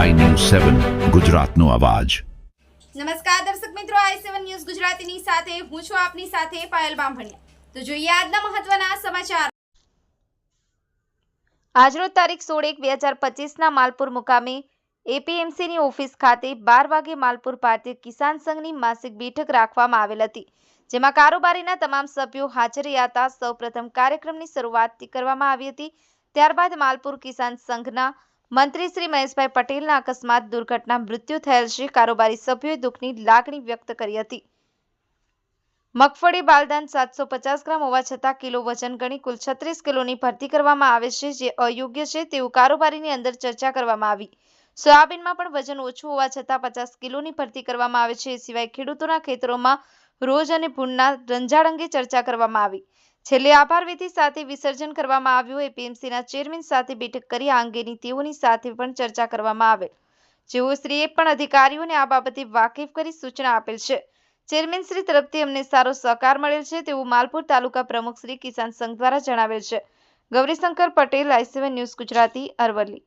સેવન ગુજરાતનો અવાજ. નમસ્કાર દર્શક મિત્રો આઈ સેવન ન્યૂઝ ગુજરાતીની સાથે હું છું આપની સાથે પાયલ બામભણિયા. તો જોઈએ આજના મહત્વના સમાચાર. આજરોજ તારીખ સોળ એક બે હજાર પચીસના માલપુર મુકામે એપીએમસીની ઓફિસ ખાતે બાર વાગે માલપુર ભારતીય કિસાન સંઘની માસિક બેઠક રાખવામાં આવેલ હતી, જેમાં કારોબારીના તમામ સભ્યો હાજર રહ્યા હતા સૌપ્રથમ કાર્યક્રમની શરૂઆત કરવામાં આવી હતી. ત્યારબાદ માલપુર કિસાન સંઘના મંત્રી શ્રી મહેશભાઈ પટેલના અકસ્માત દુર્ઘટના મૃત્યુ થયેલ છે. કારોબારી સભ્યોએ દુઃખની લાગણી વ્યક્ત કરી હતી. મગફળી બાલદાન સાતસો પચાસ ગ્રામ હોવા છતાં કિલો વજન ગણી કુલ છત્રીસ કિલોની ભરતી કરવામાં આવે છે, જે અયોગ્ય છે તેવું કારોબારીની અંદર ચર્ચા કરવામાં આવી. સોયાબીનમાં પણ વજન ઓછું હોવા છતાં પચાસ કિલોની ભરતી કરવામાં આવે છે. એ સિવાય ખેડૂતોના ખેતરોમાં રોજ અને ભૂંડના રંજાડ અંગે ચર્ચા કરવામાં આવી. છેલ્લે આભાર વિધિ સાથે વિસર્જન કરવામાં આવ્યું. એપીએમસીના ચેરમેન સાથે બેઠક કરી આ અંગેની તેઓની સાથે પણ ચર્ચા કરવામાં આવેલ. જેઓશ્રીએ પણ અધિકારીઓને આ બાબતે વાકેફ કરી સૂચના આપેલ છે. ચેરમેન શ્રી તરફથી અમને સારો સહકાર મળેલ છે તેવું માલપુર તાલુકા પ્રમુખ શ્રી કિસાન સંઘ દ્વારા જણાવેલ છે. Gaurishankar Patel I C one news Gujarati, Aravalli.